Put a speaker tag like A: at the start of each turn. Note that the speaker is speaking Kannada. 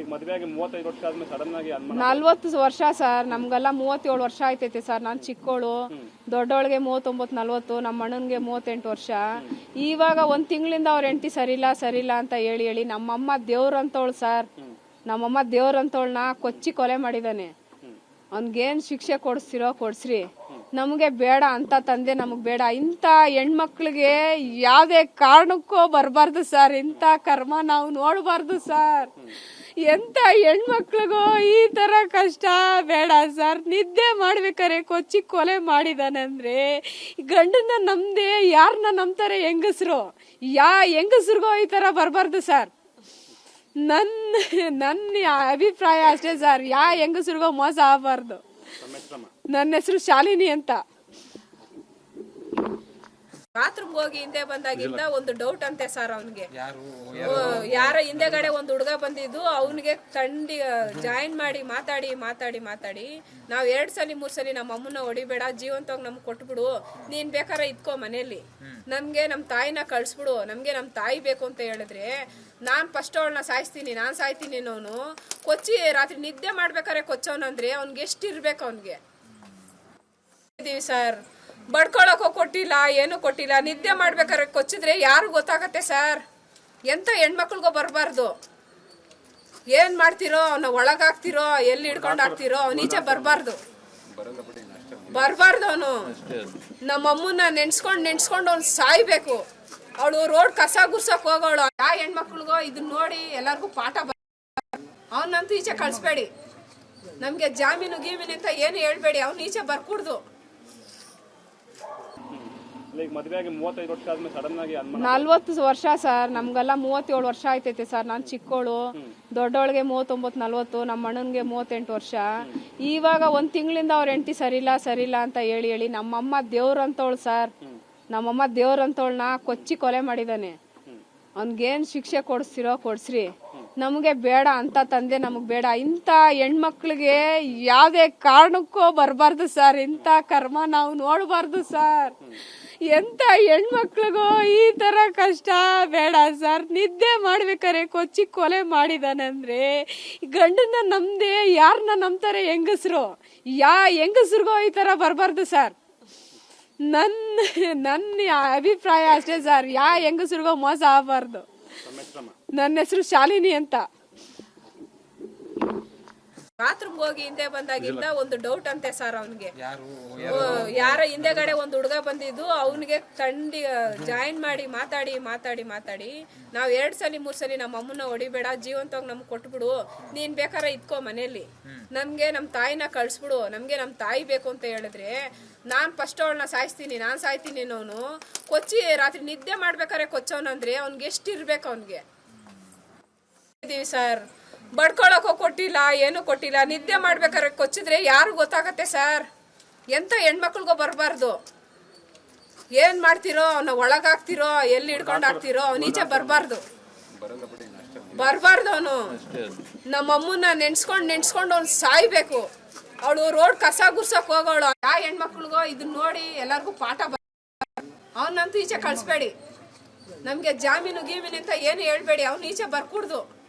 A: ಈಗ ಮದುವೆ ಆಗಿ ಮೂವತ್ತೈದು ವರ್ಷ ಆದ್ಮೇಲೆ ಸಡನ್ ಆಗಿ ಅನುಮಾನ
B: ನಲ್ವತ್ತು ವರ್ಷ ಸರ್ ನಮ್ಗೆಲ್ಲ ಮೂವತ್ತೇಳು ವರ್ಷ ಆಯ್ತೈತೆ ಸರ್. ನಾನು ಚಿಕ್ಕೋಳು. ದೊಡ್ಡವಳಿಗೆ ಮೂವತ್ತೊಂಬತ್ತು ನಲ್ವತ್ತು ನಮ್ಮ ಅಣ್ಣನಿಗೆ ಮೂವತ್ತೆಂಟು ವರ್ಷ. ಇವಾಗ ಒಂದು ತಿಂಗಳಿಂದ ಅವ್ರ ಹೆಂಡತಿ ಸರಿಲ್ಲ ಸರಿಲ್ಲ ಅಂತ ಹೇಳಿ ಹೇಳಿ ನಮ್ಮಮ್ಮ ದೇವ್ರಂತವಳು ಸರ್. ನಮ್ಮಮ್ಮ ದೇವ್ರಂತವಳನ್ನ ಕೊಚ್ಚಿ ಕೊಲೆ ಮಾಡಿದಾನೆ. ಅವ್ನಿಗೇನು ಶಿಕ್ಷೆ ಕೊಡಿಸ್ತಿರೋ ಕೊಡ್ಸ್ರಿ. ನಮಗೆ ಬೇಡ ಅಂತ ತಂದೆ ನಮಗೆ ಬೇಡ. ಇಂಥ ಹೆಣ್ಮಕ್ಳಿಗೆ ಯಾವುದೇ ಕಾರಣಕ್ಕೂ ಬರಬಾರ್ದು ಸರ್. ಇಂಥ ಕರ್ಮ ನಾವು ನೋಡಬಾರ್ದು ಸರ್. ಎಂತ ಹೆಣ್ಮಕ್ಳಿಗೂ ಈ ತರ ಕಷ್ಟ ಬೇಡ ಸರ್. ನಿದ್ದೆ ಮಾಡ್ಬೇಕಾರೆ ಕೊಚ್ಚಿ ಕೊಲೆ ಮಾಡಿದಾನೆ ಅಂದ್ರೆ ಗಂಡನ ನಮ್ದೆ ಯಾರನ್ನ ನಂಬ್ತಾರೆ ಹೆಂಗಸ್ರು? ಯಾ ಹೆಂಗಸ್ರಿಗೂ ಈ ತರ ಬರಬಾರ್ದು ಸರ್. ನನ್ನ ನನ್ನ ಅಭಿಪ್ರಾಯ ಅಷ್ಟೇ ಸರ್. ಯಾ ಹೆಂಗಸ್ರಿಗೂ ಮೋಸ ಆಗಬಾರ್ದು. ನನ್ನ ಹೆಸರು ಶಾಲಿನಿ ಅಂತ. ಬಾತ್ರೂಮ್ ಹೋಗಿ ಹಿಂದೆ ಬಂದಾಗಿಂದ ಒಂದು ಡೌಟ್ ಅಂತೆ ಸರ್ ಅವನಿಗೆ. ಯಾರ ಹಿಂದೆಗಡೆ ಒಂದು ಹುಡುಗ ಬಂದಿದ್ದು ಅವನಿಗೆ ತಂಡಿ ಜಾಯಿನ್ ಮಾಡಿ ಮಾತಾಡಿ ಮಾತಾಡಿ ಮಾತಾಡಿ. ನಾವ್ ಎರಡ್ ಸಲ ಮೂರ್ ಸಲ ನಮ್ಮ ಅಮ್ಮನ ಹೊಡಿಬೇಡ ಜೀವಂತವಾಗಿ ನಮ್ಗೆ ಕೊಟ್ಬಿಡು. ನೀನ್ ಬೇಕಾರ ಇದ್ಕೋ ಮನೇಲಿ ನಮ್ಗೆ ನಮ್ ತಾಯಿನ ಕಳ್ಸ್ಬಿಡು. ನಮ್ಗೆ ನಮ್ ತಾಯಿ ಬೇಕು ಅಂತ ಹೇಳಿದ್ರೆ ನಾನ್ ಫಸ್ಟ್ ಅವಳನ್ನ ಸಾಯಿಸ್ತೀನಿ ನಾನ್ ಸಾಯ್ತೀನಿ ಅನ್ನೋನು. ಕೊಚ್ಚಿ ರಾತ್ರಿ ನಿದ್ದೆ ಮಾಡ್ಬೇಕಾರೆ ಕೊಚ್ಚವನಂದ್ರೆ ಅವ್ನಿಗೆ ಎಷ್ಟು ಇರ್ಬೇಕು ಅವ್ನಿಗೆ. ಇದೀವಿ ಸರ್. ಬಡ್ಕೊಳಕ್ಕೂ ಕೊಟ್ಟಿಲ್ಲ, ಏನು ಕೊಟ್ಟಿಲ್ಲ. ನಿದ್ದೆ ಮಾಡ್ಬೇಕಾದ್ರೆ ಕೊಚ್ಚಿದ್ರೆ ಯಾರು ಗೊತ್ತಾಗತ್ತೆ ಸರ್? ಎಂತ ಹೆಣ್ಮಕ್ಳಿಗೂ ಬರಬಾರ್ದು. ಏನ್ ಮಾಡ್ತಿರೋ, ಅವನ ಒಳಗಾಗ್ತಿರೋ, ಎಲ್ಲಿ ಹಿಡ್ಕೊಂಡು ಹಾಕ್ತಿರೋ ನೀಚೆ ಬರಬಾರ್ದು. ಬರಬಾರ್ದು ಅವನು. ನಮ್ಮ ಅಮ್ಮನ ನೆನ್ಸ್ಕೊಂಡು ನೆನ್ಸ್ಕೊಂಡು ಅವ್ನು ಸಾಯ್ಬೇಕು. ಅವಳು ರೋಡ್ ಕಸ ಗುರ್ಸಕ್ ಹೋಗೋಳು. ಯಾವ ಹೆಣ್ಮಕ್ಳಿಗೋ ಇದನ್ನ ನೋಡಿ ಎಲ್ಲರಿಗೂ ಪಾಠ ಬರ ಅವನಂತೂ ಈಚೆ ಕಳಿಸ್ಬೇಡಿ. ನಮ್ಗೆ ಜಾಮೀನು ಗೀಮೀನು ಅಂತ ಏನು ಹೇಳ್ಬೇಡಿ. ಅವ್ನು ಈಚೆ ಬರ್ಕೂಡ್ದು
A: ಈಗ ಮದುವೆ ಆಗಿ ಮೂವತ್ತೈದು ವರ್ಷ ಆದ್ಮೇಲೆ ಸಡನ್ ಆಗಿ ಅನುಮಾನ
B: ನಲ್ವತ್ತು ವರ್ಷ ಸರ್ ನಮ್ಗೆಲ್ಲ ಮೂವತ್ತೇಳು ವರ್ಷ ಆಯ್ತೈತೆ ಸರ್. ನಾನು ಚಿಕ್ಕೋಳು ದೊಡ್ಡವಳಿಗೆ ಮೂವತ್ತೊಂಬತ್ತು ನಲ್ವತ್ತು ನಮ್ಮ ಅಣ್ಣನಿಗೆ ಮೂವತ್ತೆಂಟು ವರ್ಷ. ಇವಾಗ ಒಂದು ತಿಂಗಳಿಂದ ಅವ್ರ ಹೆಂಡತಿ ಸರಿಲ್ಲ ಸರಿಲ್ಲ ಅಂತ ಹೇಳಿ ಹೇಳಿ ನಮ್ಮಮ್ಮ ದೇವ್ರಂತವಳು ಸರ್. ನಮ್ಮಮ್ಮ ದೇವ್ರಂತವಳನ್ನ ಕೊಚ್ಚಿ ಕೊಲೆ ಮಾಡಿದಾನೆ. ಅವ್ನಿಗೇನು ಶಿಕ್ಷೆ ಕೊಡಿಸ್ತಿರೋ ಕೊಡ್ಸ್ರಿ. ನಮಗೆ ಬೇಡ ಅಂತ ತಂದೆ ನಮಗೆ ಬೇಡ. ಇಂಥ ಹೆಣ್ಮಕ್ಳಿಗೆ ಯಾವುದೇ ಕಾರಣಕ್ಕೂ ಬರಬಾರ್ದು ಸರ್. ಇಂಥ ಕರ್ಮ ನಾವು ನೋಡಬಾರ್ದು ಸರ್. ಎಂತ ಹೆಣ್ಮಕ್ಳಿಗೋ ಈ ತರ ಕಷ್ಟ ಬೇಡ ಸರ್. ನಿದ್ದೆ ಮಾಡ್ಬೇಕಾರೆ ಕೊಚ್ಚಿ ಕೊಲೆ ಮಾಡಿದಾನೆ ಅಂದ್ರೆ ಗಂಡನ್ನ ನಮ್ದೆ ಯಾರನ್ನ ನಂಬ್ತಾರೆ ಹೆಂಗಸ್ರು? ಯಾ ಹೆಂಗಸ್ರಿಗೋ ಈ ತರ ಬರಬಾರ್ದು ಸರ್. ನನ್ನ ನನ್ನ ಅಭಿಪ್ರಾಯ ಅಷ್ಟೇ ಸರ್. ಯಾ ಹೆಂಗಸ್ರಿಗೋ ಮೋಸ ಆಗಬಾರ್ದು. ನನ್ನ ಹೆಸರು ಶಾಲಿನಿ ಅಂತ. ಬಾತ್ರೂಮ್ ಹೋಗಿ ಹಿಂದೆ ಬಂದಾಗಿಂದ ಒಂದು ಡೌಟ್ ಅಂತೆ ಸರ್ ಅವನಿಗೆ. ಯಾರ ಹಿಂದೆಗಡೆ ಒಂದು ಹುಡುಗ ಬಂದಿದ್ದು ಅವನಿಗೆ ತಂಡಿ ಜಾಯಿನ್ ಮಾಡಿ ಮಾತಾಡಿ ಮಾತಾಡಿ ಮಾತಾಡಿ. ನಾವ್ ಎರಡ್ ಸಲ ಮೂರ್ ಸಲ ನಮ್ಮ ಅಮ್ಮನ ಹೊಡಿಬೇಡ ಜೀವಂತವಾಗಿ ನಮ್ಗೆ ಕೊಟ್ಬಿಡು. ನೀನ್ ಬೇಕಾರ ಇದ್ಕೋ ಮನೇಲಿ ನಮ್ಗೆ ನಮ್ ತಾಯಿನ ಕಳ್ಸ್ಬಿಡು. ನಮ್ಗೆ ನಮ್ ತಾಯಿ ಬೇಕು ಅಂತ ಹೇಳಿದ್ರೆ ನಾನ್ ಫಸ್ಟ್ ಅವಳನ್ನ ಸಾಯಿಸ್ತೀನಿ ನಾನ್ ಸಾಯ್ತೀನಿ ಅನ್ನೋನು ಕೊಚ್ಚಿ ರಾತ್ರಿ ನಿದ್ದೆ ಮಾಡ್ಬೇಕಾರೆ ಕೊಚ್ಚವನಂದ್ರೆ ಅವ್ನ್ಗೆ ಎಷ್ಟು ಇರ್ಬೇಕು ಅವ್ನಿಗೆ. ಸರ್ ಬಡ್ಕೊಳಕ್ಕೂ ಕೊಟ್ಟಿಲ್ಲ, ಏನು ಕೊಟ್ಟಿಲ್ಲ. ನಿದ್ದೆ ಮಾಡ್ಬೇಕಾದ್ರೆ ಕೊಚ್ಚಿದ್ರೆ ಯಾರು ಗೊತ್ತಾಗತ್ತೆ ಸರ್? ಎಂತ ಹೆಣ್ಮಕ್ಳಿಗೂ ಬರಬಾರ್ದು? ಏನ್ ಮಾಡ್ತಿರೋ, ಅವನ ಒಳಗಾಗ್ತಿರೋ, ಎಲ್ಲಿ ಹಿಡ್ಕೊಂಡು ಹಾಕ್ತಿರೋ ಈಚೆ ಬರಬಾರ್ದು. ಬರಬಾರ್ದು ಅವನು. ನಮ್ಮ ಅಮ್ಮನ ನೆನ್ಸ್ಕೊಂಡ್ ನೆನ್ಸ್ಕೊಂಡು ಅವ್ನು ಸಾಯ್ಬೇಕು. ಅವಳು ರೋಡ್ ಕಸ ಗುರ್ಸಕ್ ಹೋಗೋಳು. ಯಾವ ಹೆಣ್ಮಕ್ಳಿಗೋ ಇದನ್ನ ನೋಡಿ ಎಲ್ಲರಿಗೂ ಪಾಠ ಅವನಂತೂ ಈಚೆ ಕಳಿಸ್ಬೇಡಿ. ನಮ್ಗೆ ಜಾಮೀನು ಗೀಮೀನು ಅಂತ ಏನು ಹೇಳ್ಬೇಡಿ. ಅವ್ನು ಈಚೆ ಬರ್ಕೂಡ್ದು.